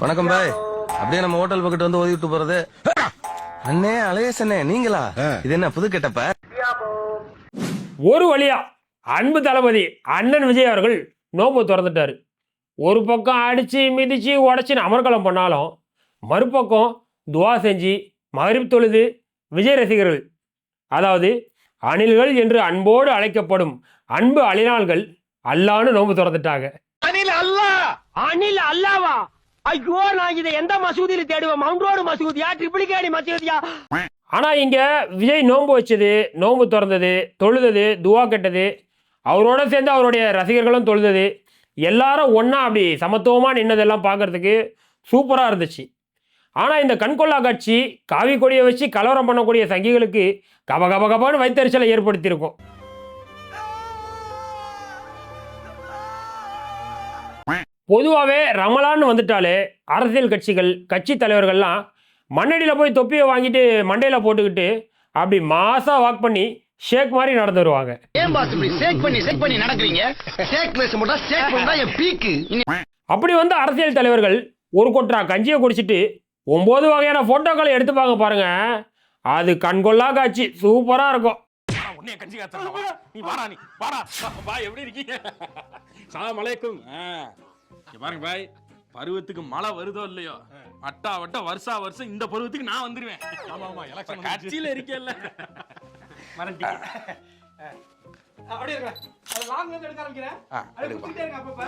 வணக்கம் பாய். அப்படியே நம்ம ஹோட்டல் பக்கத்து வந்து ஓதி விட்டு போறது. அண்ணே அண்ணே நீங்களா? இது என்ன புது கெட்டப்ப? ஒரு வழியா அன்பு தளபதி அண்ணன் விஜய் அவர்கள் நோம்பு திறந்துட்டாரு. ஒரு பக்கம் அடிச்சு மிதிச்சு உடச்சின்னு அமர்கலம் பண்ணாலும் மறுபக்கம் துவா செஞ்சு மகரிப் தொழுது விஜய் ரசிகர்கள் அதாவது அணில்கள் என்று அன்போடு அழைக்கப்படும் அன்பு அழினாள்கள் அல்லான்னு நோம்பு திறந்துட்டாங்க. அனில் அல்லா. அனில் அல்லாவா? ஐயோ நான் இதை எந்த மசூதியில தேடுவேன்? மவுண்ட் ரோடு மசூதியா? ட்ரிபிளிகேணி மசூதியா? ஆனா இங்க விஜய் நோன்பு வச்சது நோன்பு திறந்தது தொழுதது துவா கெட்டது. அவரோட சேர்ந்து அவருடைய ரசிகர்களும் தொழுதது. எல்லாரும் ஒண்ணா அப்படி சமத்துவமா நின்னதெல்லாம் பார்க்கறதுக்கு சூப்பரா இருந்துச்சு. ஆனா இந்த கண்கொள்ளா காட்சி காவி கொடியை வச்சு கலவரம் பண்ணக்கூடிய சங்கிகளுக்கு கப கப கபான்னு வைத்தறிச்சலை ஏற்படுத்தியிருக்கும். பொதுவாகவே ரமலான்னு வந்துட்டாலே அரசியல் கட்சிகள் கட்சி தலைவர்கள்லாம் மண்ணடியில் போய் தொப்பியை வாங்கிட்டு மண்டையில் போட்டுக்கிட்டு அப்படி மாசா வாக் பண்ணி ஷேக் மாதிரி நடந்து வருவாங்க. ஏன் பாஸ் இப்படி ஷேக் பண்ணி ஷேக் பண்ணி நடக்கிறீங்க? ஷேக் பேச மட்டும் ஷேக் பண்ணா என் பீக்கு. அப்படி வந்து அரசியல் தலைவர்கள் ஒரு கொட்டா கஞ்சியை குடிச்சிட்டு ஒன்பது வகையான போட்டோக்களை எடுத்துப்பாங்க பாருங்க. அது கண்கொள்ளா காட்சி சூப்பராக இருக்கும். நீ வாடா நீ வாடா. எப்படி இருக்கீங்க? இங்க பாருங்க பாய் பருவத்துக்கு மழை வருதோ இல்லையோ? அட்டா வட்ட வருஷா வருஷம் இந்த பருவத்துக்கு நான் வந்துருவேன். ஆமா ஆமா எலெக்ஷன் கட்சியில இருக்கேல்ல அப்படியே இருக்க அது லாங் வந்து எடுக்க ஆரம்பிக்கிறேன். அது குத்திட்டே இருங்க அப்பப்ப.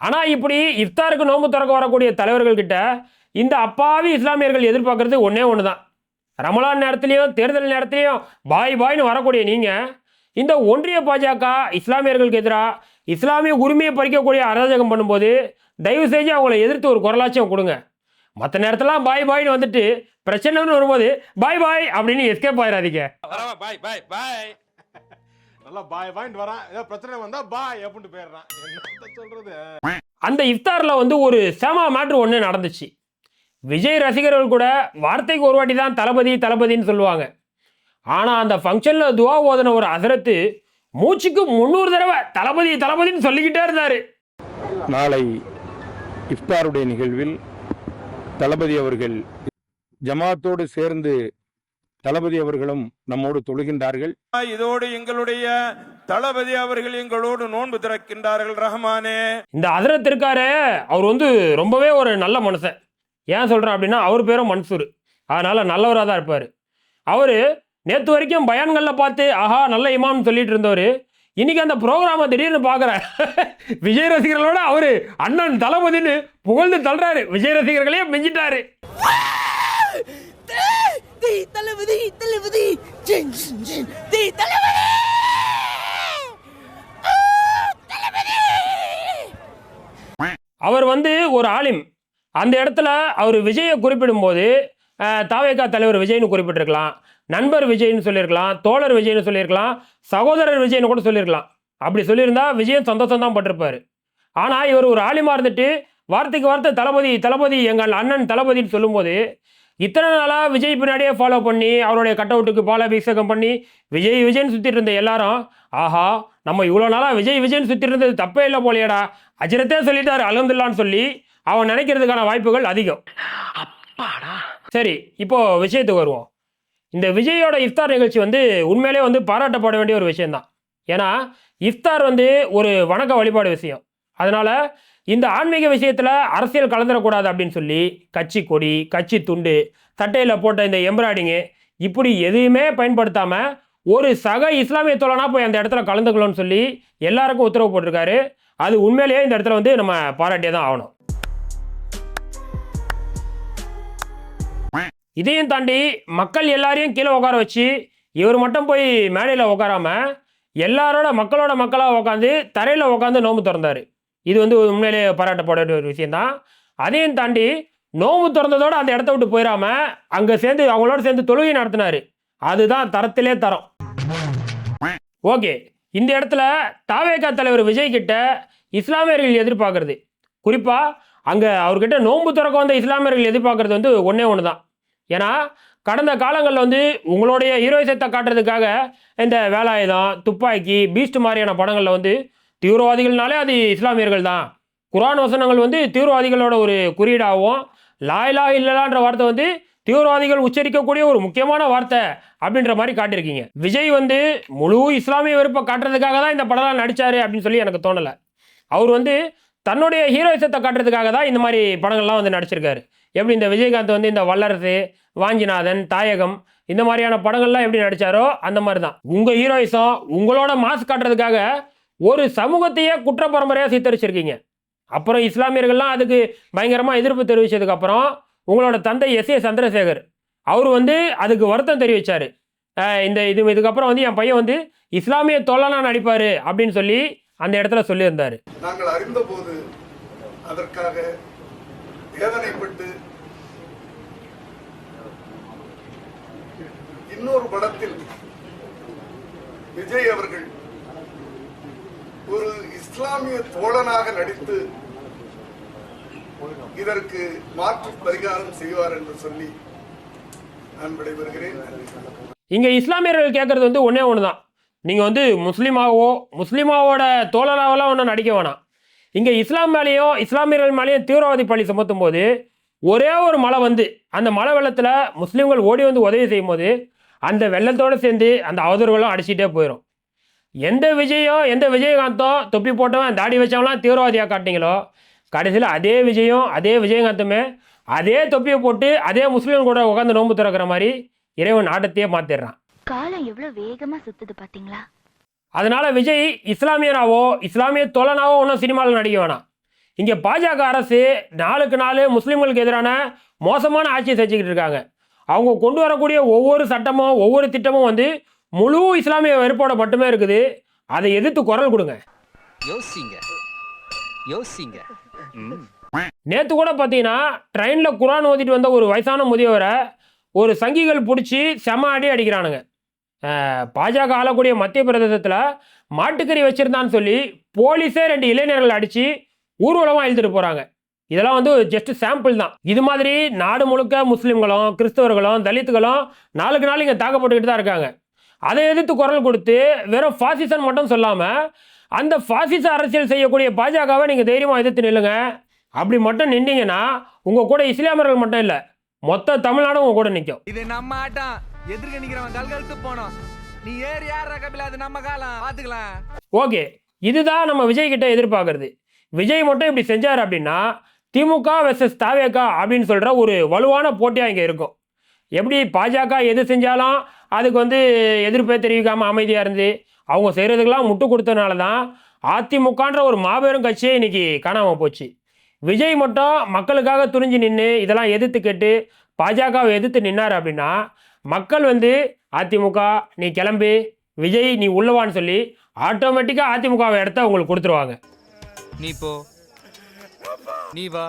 ஆனால் இப்படி இஃப்தாருக்கு நோன்பு திறக்க வரக்கூடிய தலைவர்கள் கிட்ட இந்த அப்பாவி இஸ்லாமியர்கள் எதிர்பார்க்கறது ஒன்றே ஒன்று தான் ரமலான் நேரத்துலையும் தேர்தல் நேரத்துலையும் பாய் பாய்னு வரக்கூடிய நீங்கள் இந்த ஒன்றிய பாஜக இஸ்லாமியர்களுக்கு எதிராக இஸ்லாமிய உரிமையை பறிக்கக்கூடிய அராஜகம் பண்ணும்போது தயவு செஞ்சு அவங்கள எதிர்த்து ஒரு குரலாச்சும் கொடுங்க. மற்ற நேரத்தெல்லாம் பாய் பாய்னு வந்துட்டு பிரச்சனைன்னு வரும்போது பாய் பாய் அப்படின்னு எஸ்கேப் ஆயிடாதீங்க வரவா பாய் பாய் பாய் நல்லா பாய் பாயிண்ட் வரான் ஏதோ பிரச்சனை வந்தா பாய் அப்படின்ட்டு போயிடுறான். என்ன சொல்றது? அந்த இஃப்தாரில் வந்து ஒரு சேமா மேட்ரு ஒன்று நடந்துச்சு. விஜய் ரசிகர்கள் கூட வார்த்தைக்கு ஒரு வாட்டி தான் தளபதி தளபதின்னு சொல்லுவாங்க. ஆனால் அந்த ஃபங்க்ஷனில் துவா ஓதன ஒரு அசரத்து மூச்சுக்கு முந்நூறு தடவை தளபதி தளபதின்னு சொல்லிக்கிட்டே இருந்தார். நாளை இஃப்தாருடைய நிகழ்வில் தளபதி அவர்கள் ஜமாத்தோடு சேர்ந்து தளபதி அவர்களும் நம்மோடு தொழுகின்றார்கள். இதோடு எங்களுடைய தளபதி அவர்கள் எங்களோடு நோன்பு திறக்கின்றார்கள் ரஹ்மானே. இந்த அசரத் இருக்காரு அவர் வந்து ரொம்பவே ஒரு நல்ல மனுஷன். ஏன் சொல்கிறேன் அப்படின்னா அவர் பேரும் மன்சூர். அதனால் நல்லவராக தான் இருப்பார். அவர் நேற்று வரைக்கும் பயான்களில் பார்த்து ஆஹா நல்ல இமாம்னு சொல்லிட்டு இருந்தவர். இன்னைக்கு அந்த ப்ரோக்ராமை திடீர்னு பார்க்குறேன் விஜய் ரசிகர்களோட அவர் அண்ணன் தளபதின்னு புகழ்ந்து தள்ளுறாரு. விஜய் ரசிகர்களே மிஞ்சிட்டாரு. தளபதி தளபதி. தளபதி! அவர் வந்து ஒரு ஆலிம். அந்த இடத்துல அவர் விஜயை குறிப்பிடும்போது தாவேகா தலைவர் விஜய்னு குறிப்பிட்டிருக்கலாம். நண்பர் விஜய்னு சொல்லியிருக்கலாம். தோழர் விஜய்னு சொல்லியிருக்கலாம். சகோதரர் விஜய்னு கூட சொல்லியிருக்கலாம். அப்படி சொல்லியிருந்தா விஜயன் சந்தோஷம் தான் பட்டிருப்பார். ஆனால் இவர் ஒரு ஆலிமா இருந்துட்டு வார்த்தைக்கு வார்த்தை தளபதி தளபதி எங்கள் அண்ணன் தளபதின்னு சொல்லும்போது இத்தனை நாளாக விஜய் பின்னாடியே ஃபாலோ பண்ணி அவருடைய கட் அவுட்டுக்கு பாலாபிஷேகம் பண்ணி விஜய் விஜய்னு சுற்றிட்டு இருந்த எல்லாரும் ஆஹா நம்ம இவ்வளோ நாளாக விஜய் விஜய்னு சுற்றிட்டு இருந்தது தப்பே இல்லை போலையடா. அஜரத்தே சொல்லிட்டாரு அலமதுல்லான்னு சொல்லி அவன் நினைக்கிறதுக்கான வாய்ப்புகள் அதிகம். சரி இப்போ விஷயத்துக்கு வருவோம். இந்த விஜயோட இஃப்தார் நிகழ்ச்சி வந்து உண்மையிலே வந்து பாராட்டப்பட வேண்டிய ஒரு விஷயம்தான். ஏன்னா இஃப்தார் வந்து ஒரு வணக்க வழிபாடு விஷயம். அதனால இந்த ஆன்மீக விஷயத்தில் அரசியல் கலந்துடக்கூடாது அப்படின்னு சொல்லி கட்சி கொடி கட்சி துண்டு சட்டையில் போட்ட இந்த எம்ப்ராய்டிங்கு இப்படி எதுவுமே பயன்படுத்தாமல் ஒரு சக இஸ்லாமிய தோழனாக போய் அந்த இடத்துல கலந்துக்கணும்னு சொல்லி எல்லாருக்கும் உத்தரவு போட்டிருக்காரு. அது உண்மையிலேயே இந்த இடத்துல வந்து நம்ம பாராட்டியே தான் ஆகணும். இதையும் தாண்டி மக்கள் எல்லாரையும் கீழே உட்கார வச்சு இவர் மட்டும் போய் மேடையில் உட்காராமல் எல்லாரோட மக்களோட மக்களாக உட்காந்து தரையில் உட்காந்து நோம்பு திறந்தார். இது வந்து உண்மையிலேயே பாராட்டப்பட வேண்டிய ஒரு விஷயந்தான் அதையும் தாண்டி நோம்பு திறந்ததோடு அந்த இடத்த விட்டு போயிடாம அங்கே சேர்ந்து அவங்களோட சேர்ந்து தொழுகை நடத்தினார். அதுதான் தரத்திலே தரம். ஓகே இந்த இடத்துல தாவேகா தலைவர் விஜய் கிட்ட இஸ்லாமியர்கள் எதிர்பார்க்கறது. குறிப்பாக அங்கே அவர்கிட்ட நோன்பு திறக்க வந்த இஸ்லாமியர்கள் எதிர்பார்க்கறது வந்து ஒன்றே ஒன்று தான் ஏன்னா கடந்த காலங்களில் வந்து உங்களுடைய ஹீரோயிசத்தை காட்டுறதுக்காக இந்த வேலாயுதம் துப்பாக்கி பீஸ்ட் மாதிரியான படங்களில் வந்து தீவிரவாதிகள்னாலே அது இஸ்லாமியர்கள் தான். குரான் வசனங்கள் வந்து தீவிரவாதிகளோட ஒரு குறியீடாகவும் லாயிலா இல்லலான்ற வார்த்தை வந்து தீவிரவாதிகள் உச்சரிக்கக்கூடிய ஒரு முக்கியமான வார்த்தை அப்படின்ற மாதிரி காட்டியிருக்கீங்க. விஜய் வந்து முழு இஸ்லாமிய வெறுப்பை காட்டுறதுக்காக தான் இந்த படம்லாம் நடித்தார் அப்படின்னு சொல்லி எனக்கு தோணலை. அவர் வந்து தன்னுடைய ஹீரோயிசத்தை காட்டுறதுக்காக தான் இந்த மாதிரி படங்கள்லாம் வந்து நடிச்சிருக்காரு. எப்படி இந்த விஜயகாந்த் வந்து இந்த வல்லரசு வாஞ்சிநாதன் தாயகம் இந்த மாதிரியான படங்கள்லாம் எப்படி நடிச்சாரோ அந்த மாதிரி தான் உங்கள் ஹீரோயிசம் உங்களோட மாஸ் காட்டுறதுக்காக ஒரு சமூகத்தையே குற்ற பரம்பரையாக சித்தரிச்சிருக்கீங்க. அப்புறம் இஸ்லாமியர்கள்லாம் அதுக்கு பயங்கரமாக எதிர்ப்பு தெரிவித்ததுக்கப்புறம் உங்களோட தந்தை எஸ் ஏ சந்திரசேகர் அவர் வந்து அதுக்கு வருத்தம் தெரிவித்தார் இந்த இது இதுக்கப்புறம் வந்து என் பையன் வந்து இஸ்லாமிய தோழனாக நடிப்பார் அப்படின்னு சொல்லி அந்த இடத்துல சொல்லியிருந்தார். நாங்கள் அறிந்தபோது அதற்காக வேதனைப்பட்டு இன்னொரு படத்தில் விஜய் அவர்கள் ஒரு இஸ்லாமிய தோழனாக நடித்து இதற்கு மாற்று பரிகாரம் செய்வார் என்று சொல்லி நான் விடைபெறுகிறேன். இங்கே இஸ்லாமியர்கள் கேட்குறது வந்து ஒன்றே ஒன்று தான் நீங்கள் வந்து முஸ்லீமாவோ முஸ்லீமாவோட தோழராவெல்லாம் ஒன்றும் நடிக்க வேணாம். இங்கே இஸ்லாம் மேலேயும் இஸ்லாமியர்கள் மேலேயும் தீவிரவாதி பழி சுமத்தும் போது ஒரே ஒரு மழை வந்து அந்த மழை வெள்ளத்தில் முஸ்லீம்கள் ஓடி வந்து உதவி செய்யும் போது அந்த வெள்ளத்தோடு சேர்ந்து அந்த அவதூறுகளும் அடிச்சிட்டே போயிடும் எந்த விஜயம் எந்த விஜயகாந்தோ தொப்பி போட்டவன் தாடி வச்சவங்களாம் தீவிரவாதியாக காட்டினீங்களோ கடைசியில் அதே விஜயம் அதே விஜயகாந்தமே அதே தொப்பியை போட்டு அதே முஸ்லீம் கூட உட்காந்து நோன்பு திறக்கிற மாதிரி இறைவன் ஆட்டத்தையே மாற்றிடுறான் காலம் எவ்வளவு வேகமா சுத்துது பாத்தீங்களா? அதனால விஜய் இஸ்லாமியனாவோ இஸ்லாமிய தோழனாவோ ஒன்றும் சினிமாவில் நடிக்க வேணாம். இங்கே பாஜக அரசு நாளுக்கு நாள் முஸ்லீம்களுக்கு எதிரான மோசமான ஆட்சியை செஞ்சுக்கிட்டு இருக்காங்க. அவங்க கொண்டு வரக்கூடிய ஒவ்வொரு சட்டமும் ஒவ்வொரு திட்டமும் வந்து முழு இஸ்லாமிய வெறுப்போட மட்டுமே இருக்குது. அதை எதிர்த்து குரல் கொடுங்க. யோசிங்க. யோசிங்க. நேற்று கூட பார்த்தீங்கன்னா ட்ரெயினில் குரான் ஓதிட்டு வந்த ஒரு வயசான முதியவரை ஒரு சங்கிகள் பிடிச்சி செம அடி அடிக்கிறானுங்க. பாஜக ஆளக்கூடிய மத்திய பிரதேசத்தில் மாட்டுக்கறி வச்சுருந்தான்னு சொல்லி போலீஸே ரெண்டு இளைஞர்கள் அடித்து ஊர்வலமாக இழுத்துட்டு போகிறாங்க இதெல்லாம் வந்து ஜஸ்ட் சாம்பிள் தான். இது மாதிரி நாடு முழுக்க முஸ்லீம்களும் கிறிஸ்தவர்களும் தலித்துகளும் நாளுக்கு நாள் இங்கே தாக்கப்பட்டுக்கிட்டு தான் இருக்காங்க. அதை எதிர்த்து குரல் கொடுத்து வெறும் ஃபாசிசன் மட்டும் சொல்லாமல் அந்த ஃபாசிச அரசியல் செய்யக்கூடிய பாஜகவை நீங்கள் தைரியமாக எதிர்த்து நில்லுங்க. அப்படி மட்டும் நின்றீங்கன்னா உங்கள் கூட இஸ்லாமியர்கள் மட்டும் இல்லை மொத்த தமிழ்நாடும் உங்கள் கூட நிற்கும் இது நம்ம ஆட்டம். எதிர்க்க நிக்கிறவன் கல்கழுத்து போனோம். நீ ஏறி யார் கபில அது நம்ம காலம் பாத்துக்கலாம். ஓகே இதுதான் நம்ம விஜய் கிட்ட எதிர்பார்க்கறது. விஜய் மட்டும் இப்படி செஞ்சார் அப்படின்னா திமுக வெர்சஸ் தாவேகா அப்படின்னு சொல்கிற ஒரு வலுவான போட்டியாக இங்கே இருக்கும். எப்படி பாஜக எது செஞ்சாலும் அதுக்கு வந்து எதிர்ப்பை தெரிவிக்காமல் அமைதியாக இருந்து அவங்க செய்கிறதுக்கெல்லாம் முட்டு கொடுத்தனால தான் அதிமுகன்ற ஒரு மாபெரும் கட்சியே இன்னைக்கு காணாமல் போச்சு. விஜய் மட்டும் மக்களுக்காக துணிஞ்சு நின்று இதெல்லாம் எதிர்த்து கேட்டு பாஜகவை எதிர்த்து நின்னார் அப்படின்னா மக்கள் வந்து அதிமுக நீ கிளம்பு விஜய் நீ உள்ளவான்னு சொல்லி ஆட்டோமேட்டிக்காக அதிமுகவை இடத்த உங்களுக்கு கொடுத்துருவாங்க. நீ போ. நீ வா.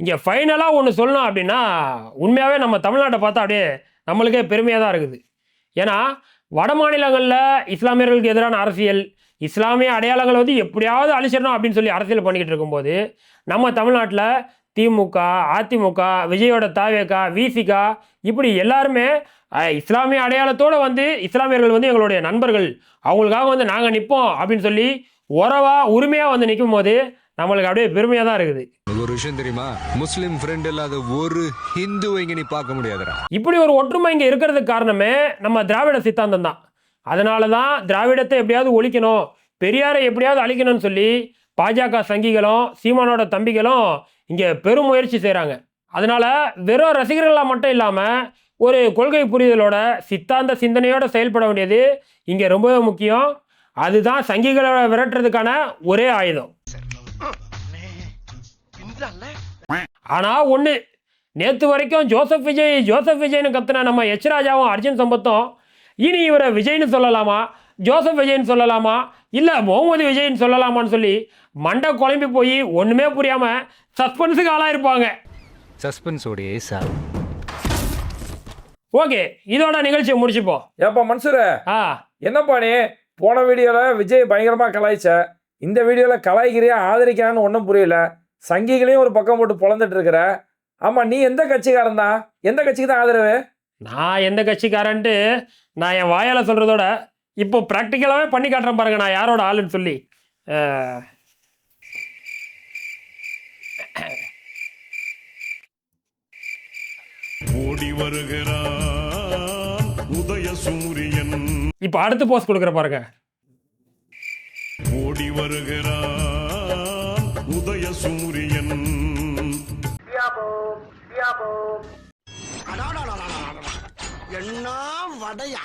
இங்கே ஃபைனலாக ஒன்று சொல்லணும் அப்படின்னா உண்மையாகவே நம்ம தமிழ்நாட்டை பார்த்தா அப்படியே நம்மளுக்கே பெருமையாக தான் இருக்குது. ஏன்னா வட மாநிலங்களில் இஸ்லாமியர்களுக்கு எதிரான அரசியல் இஸ்லாமிய அடையாளங்களை வந்து எப்படியாவது அழிச்சிடணும் அப்படின்னு சொல்லி அரசியல் பண்ணிக்கிட்டு இருக்கும்போது நம்ம தமிழ்நாட்டில் திமுக அதிமுக விஜயோட தாவேகா விசிகா இப்படி எல்லாருமே இஸ்லாமிய அடையாளத்தோடு வந்து இஸ்லாமியர்கள் வந்து எங்களுடைய நண்பர்கள். அவங்களுக்காக வந்து நாங்கள் நிற்போம் அப்படின்னு சொல்லி உறவா உரிமையாக வந்து நிற்கும் போது நம்மளுக்கு அப்படியே பெருமையாக தான் இருக்குது. ஒரு விஷயம் தெரியுமா? முஸ்லிம் ஃப்ரெண்ட் இல்லாத ஒரு ஹிந்து இங்க நீ பார்க்க முடியாதுடா. இப்படி ஒரு ஒற்றுமை இங்கே இருக்கிறதுக்கு காரணமே நம்ம திராவிட சித்தாந்தம் தான். அதனால தான் திராவிடத்தை எப்படியாவது ஒழிக்கணும் பெரியாரை எப்படியாவது அழிக்கணும்னு சொல்லி பாஜக சங்கிகளும் சீமானோட தம்பிகளும் இங்கே பெரும் முயற்சி செய்கிறாங்க அதனால் வெறும் ரசிகர்களாக மட்டும் இல்லாமல் ஒரு கொள்கை புரிதலோட சித்தாந்த சிந்தனையோடு செயல்பட வேண்டியது இங்கே ரொம்பவே முக்கியம். அதுதான் சங்கிகளை விரட்டுறதுக்கான ஒரே ஆயுதம். ஆனால் ஒன்று நேற்று வரைக்கும் ஜோசப் விஜய் ஜோசப் விஜய்னு கத்துன நம்ம எச் ராஜாவும் அர்ஜுன் சம்பத்தும் இனி இவரை விஜய்னு சொல்லலாமா? ஜோசப் விஜய்னு சொல்லலாமா? இல்லை முகமது விஜய்னு சொல்லலாமான்னு சொல்லி மண்டை குழம்பி போய் ஒன்றுமே புரியாமல் சஸ்பென்ஸுக்கு ஆளாக இருப்பாங்க சஸ்பென்ஸ் உடைய சார். ஓகே இதோட நிகழ்ச்சியை முடிச்சுப்போம். ஏப்பா மன்சூர. ஆ. என்னப்பா நீ? போன வீடியோவில் விஜய் பயங்கரமாக கலாய்ச்ச. இந்த வீடியோவில் கலாய்கிறியா ஆதரிக்கிறான்னு ஒன்றும் புரியல. சங்கிகளையும் ஒரு பக்கம் போட்டு பொழந்துட்டு இருக்கிற ஆமாம் நீ எந்த கட்சிக்காரன் தான்? எந்த கட்சிக்கு தான் ஆதரவு? நான் எந்த கட்சிக்காரன்ட்டு நான் என் வாயால் சொல்கிறதோட இப்போ ப்ராக்டிக்கலாகவே பண்ணி காட்டுறேன் பாருங்க நான் யாரோட ஆளுன்னு சொல்லி. ஓடி வருகிறான் உதய சூரியன். இப்போ அடுத்து போஸ்ட் கொடுக்குற பாருங்க. ஓடி வருகிறான் உதய சூரியன். என்ன வடையா?